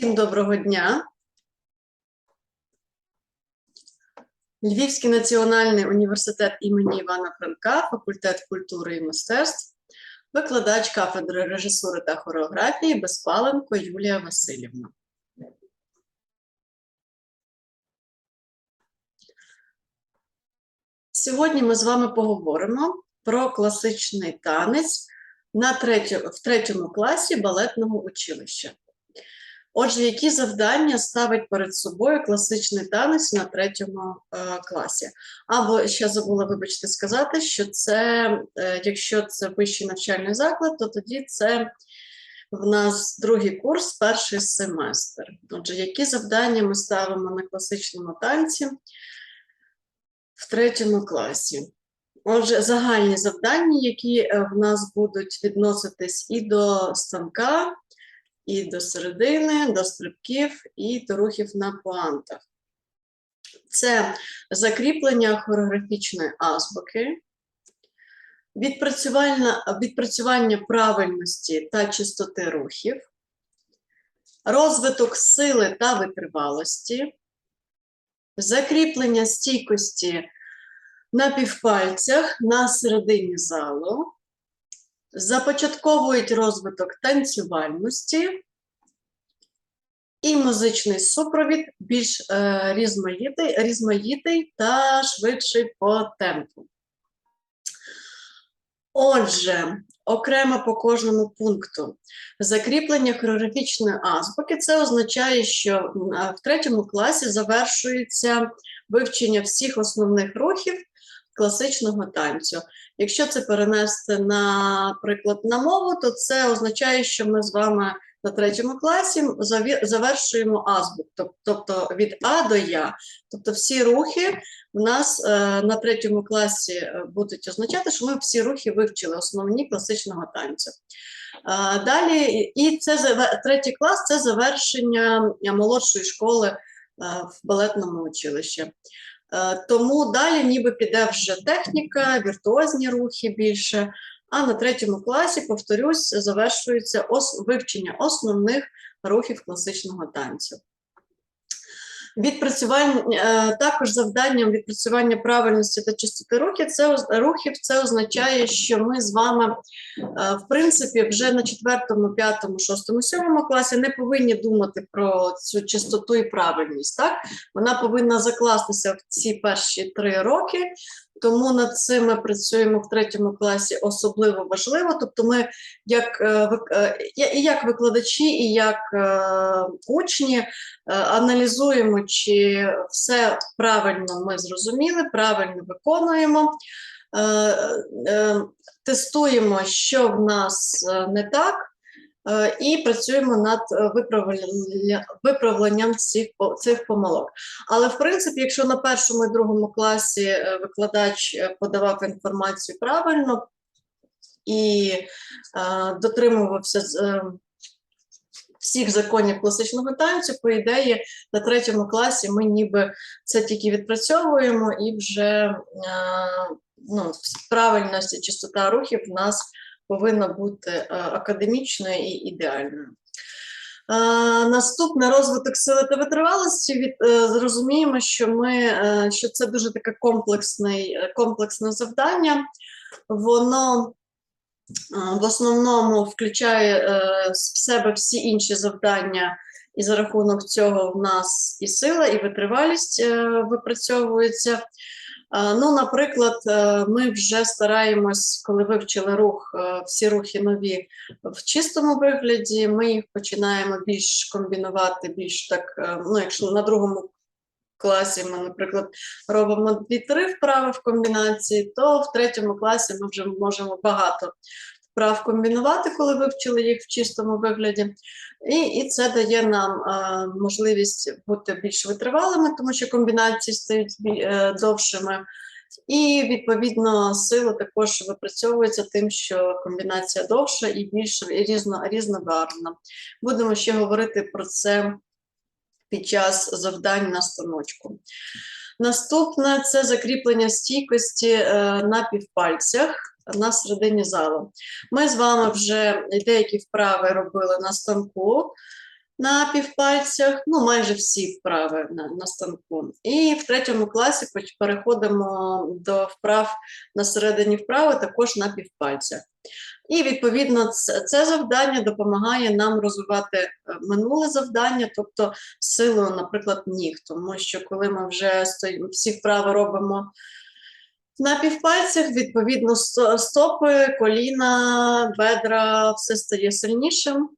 Всім доброго дня. Львівський національний університет імені Івана Франка, факультет культури і мистецтв, викладач кафедри режисури та хореографії Безпаленко Юлія Васильівна. Сьогодні ми з вами поговоримо про класичний танець на третю, в третьому класі балетного училища. Отже, які завдання ставить перед собою класичний танець на третьому е, класі? Або ще забула, вибачте, сказати, що це, е, якщо це вищий навчальний заклад, то тоді це в нас другий курс, перший семестр. Отже, які завдання ми ставимо на класичному танці в третьому класі? Отже, загальні завдання, які е, в нас будуть відноситись і до станка, і до середини, до стрибків, і до рухів на пуантах. Це закріплення хореографічної азбуки, відпрацювання, відпрацювання правильності та чистоти рухів, розвиток сили та витривалості, закріплення стійкості на півпальцях на середині залу, започатковують розвиток танцювальності і музичний супровід більш е, різноїдий, різноїдий та швидший по темпу. Отже, окремо по кожному пункту. Закріплення хореографічної азбуки це означає, що в третьому класі завершується вивчення всіх основних рухів класичного танцю. Якщо це перенести, наприклад, на мову, то це означає, що ми з вами на третьому класі завершуємо азбук, тобто від А до Я. Тобто всі рухи в нас е, на третьому класі е, будуть означати, що ми всі рухи вивчили, основні класичного танцю. Е, Далі, і це третій клас це завершення молодшої школи в балетному училищі. Е, Тому далі ніби піде вже техніка, віртуозні рухи більше. А на третьому класі, повторюсь, завершується ос- вивчення основних рухів класичного танцю. Відпрацювання е, також завданням відпрацювання правильності та чистоти рухів це рухів. Це означає, що ми з вами, е, в принципі, вже на четвертому, п'ятому, шостому, сьомому класі не повинні думати про цю чистоту і правильність. Так вона повинна закластися в ці перші три роки. Тому над цим ми працюємо в третьому класі особливо важливо. Тобто, ми як, е, е, і як викладачі, і як е, учні аналізуємо, чи все правильно ми зрозуміли, правильно виконуємо. Тестуємо, що в нас не так, і працюємо над е, виправленням цих, цих помилок. Але в принципі, якщо на першому і другому класі е, викладач е, подавав інформацію правильно і е, дотримувався з, е, всіх законів класичного танцю, по ідеї, на третьому класі ми ніби це тільки відпрацьовуємо і вже е, ну, правильність і чистота рухів в нас повинна бути е, академічною і ідеальною. Е, Наступне розвиток сили та витривалості. Від е, зрозуміємо, що ми е, що це дуже таке комплексний, е, комплексне завдання. Воно е, в основному включає е, в себе всі інші завдання, і за рахунок цього в нас і сила, і витривалість е, випрацьовується. Е, Ну, наприклад, е, ми вже стараємось, коли вивчили рух, е, всі рухи нові в чистому вигляді, ми їх починаємо більш комбінувати, більш так, ну, якщо на другому класі ми, наприклад, робимо дві-три вправи в комбінації, то в третьому класі ми вже можемо багато вправ комбінувати, коли вивчили їх в чистому вигляді. І, і це дає нам е, можливість бути більш витривалими, тому що комбінації стають е, довшими. І відповідно сила також випрацьовується тим, що комбінація довша і більш різно, різнобарвна. Будемо ще говорити про це під час завдань на станочку. Наступне це закріплення стійкості е, на півпальцях на середині залу. Ми з вами вже деякі вправи робили на станку. на півпальцях, ну майже всі вправи на, на станку. І в третьому класі переходимо до вправ на середині вправи, також на півпальцях. І відповідно це, завдання допомагає нам розвивати е, минуле завдання, тобто силу, наприклад, ніг, тому що коли ми вже стоїмо, всі вправи робимо на півпальцях, відповідно, стопи, коліна, бедра, все стає сильнішим,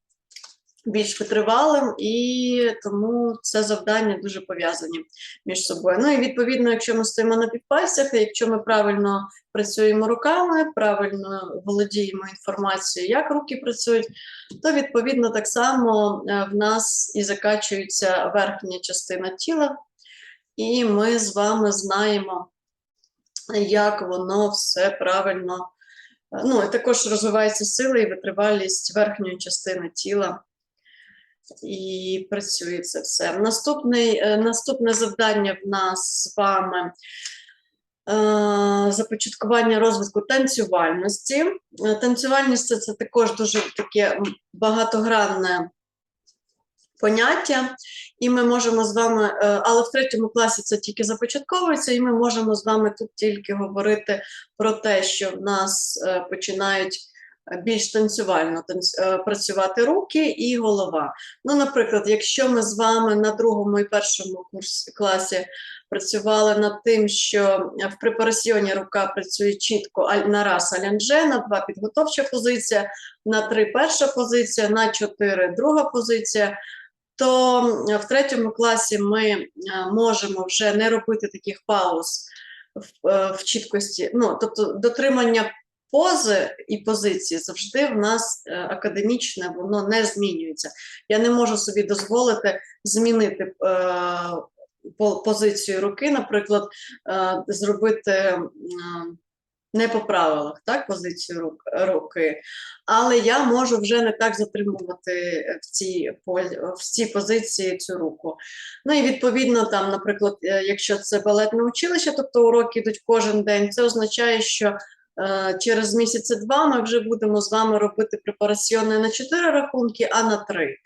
більш витривалим, і тому це завдання дуже пов'язані між собою. Ну і відповідно, якщо ми стоїмо на півпальцях, якщо ми правильно працюємо руками, правильно володіємо інформацією, як руки працюють, то відповідно так само е, в нас і закачується верхня частина тіла, і ми з вами знаємо, як воно все правильно. е, Ну, і також розвивається сила і витривалість верхньої частини тіла. І працює це все. Наступний, е, наступне завдання в нас з вами е, започаткування розвитку танцювальності. Танцювальність це також дуже таке багатогранне поняття, і ми можемо з вами, е, але в третьому класі це тільки започатковується, і ми можемо з вами тут тільки говорити про те, що в нас е, починають е, більш танцювально танц- працювати руки і голова. Ну, наприклад, якщо ми з вами на другому і першому курсі класі працювали над тим, що в препарасіоні рука працює чітко на раз алянже, на два підготовча позиція, на три перша позиція, на чотири друга позиція. То в третьому класі ми е, можемо вже не робити таких пауз в, е, в чіткості, ну тобто дотримання пози і позиції завжди в нас е, академічне, воно не змінюється. Я не можу собі дозволити змінити е, по- позицію руки, наприклад, е, зробити м, не по правилах, так, позицію рук, руки, але я можу вже не так затримувати в цій, в цій позиції цю руку. Ну і відповідно, там, наприклад, е, якщо це балетне училище, тобто уроки йдуть кожен день, це означає, що е, через місяці два ми вже будемо з вами робити препараціони на 4 рахунки, а на 3.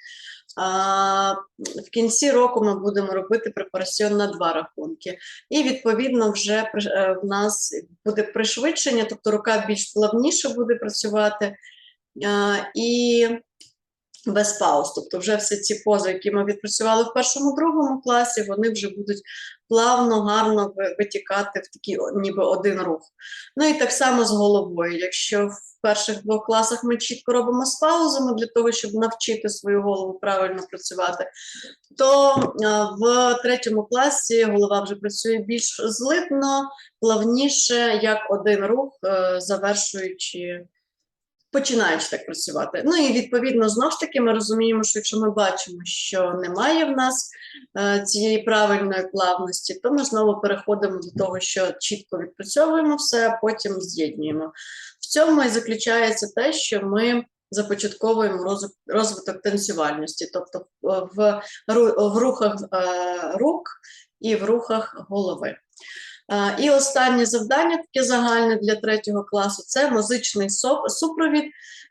В кінці року ми будемо робити препарасіон на два рахунки. І відповідно вже е, в нас буде пришвидшення, тобто рука більш плавніше буде працювати. І без пауз. Тобто, вже всі ці пози, які ми відпрацювали в першому другому класі, вони вже будуть плавно, гарно витікати в такий ніби один рух. Ну і так само з головою. Якщо в перших двох класах ми чітко робимо з паузами для того, щоб навчити свою голову правильно працювати, то в третьому класі голова вже працює більш злитно, плавніше, як один рух, е, завершуючи починаючи так працювати. Ну і відповідно знову ж таки ми розуміємо, що якщо ми бачимо, що немає в нас е, цієї правильної плавності, то ми знову переходимо до того, що чітко відпрацьовуємо все, а потім з'єднуємо. В цьому і заключається те, що ми започатковуємо розвиток, танцювальності, тобто в, в рухах е, рук і в рухах голови. Е, І останнє завдання, таке загальне для третього класу, це музичний супровід.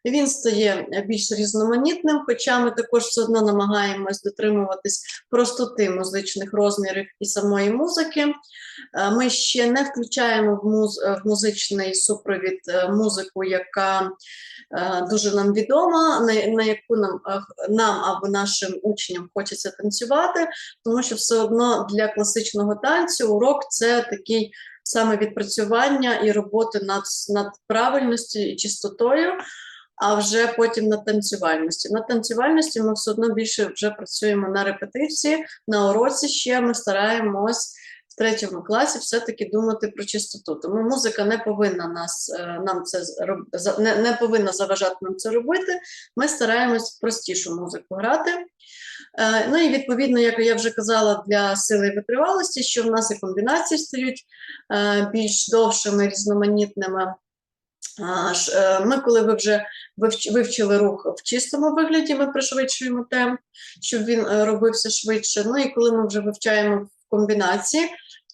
Він стає більш різноманітним, хоча ми також все одно намагаємось дотримуватись простоти музичних розмірів і самої музики. Е, Ми ще не включаємо в, муз- е, в музичний супровід е, музику, яка дуже нам відома, на, яку нам, нам або нашим учням хочеться танцювати, тому що все одно для класичного танцю урок це такий саме відпрацювання і роботи над, над правильністю і чистотою, а вже потім на танцювальності. На танцювальності ми все одно більше вже працюємо на репетиції, на уроці ще ми стараємось в третьому класі все-таки думати про чистоту. Тому музика не повинна нас е, нам це не, не повинна заважати нам це робити. Ми стараємось простішу музику грати. Е, Ну і відповідно, як я вже казала, для сили і витривалості, що в нас і комбінації стають е, більш довшими, різноманітними. Е, Ми, коли ви вже вивчили рух в чистому вигляді, ми пришвидшуємо темп, щоб він е, робився швидше. Ну і коли ми вже вивчаємо в комбінації,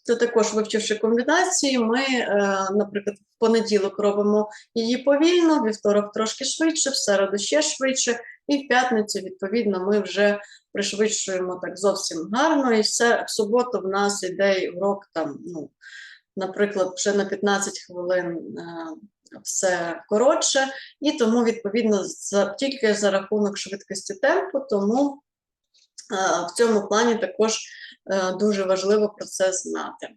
то також вивчивши комбінації, ми, е, наприклад, в понеділок робимо її повільно, вівторок трошки швидше, в середу ще швидше, і в п'ятницю, відповідно, ми вже пришвидшуємо так зовсім гарно. І все в суботу в нас іде урок там, ну, наприклад, вже на 15 хвилин. Все коротше, і тому, відповідно, за, тільки за рахунок швидкості темпу, тому е, в цьому плані також е, дуже важливо про це знати.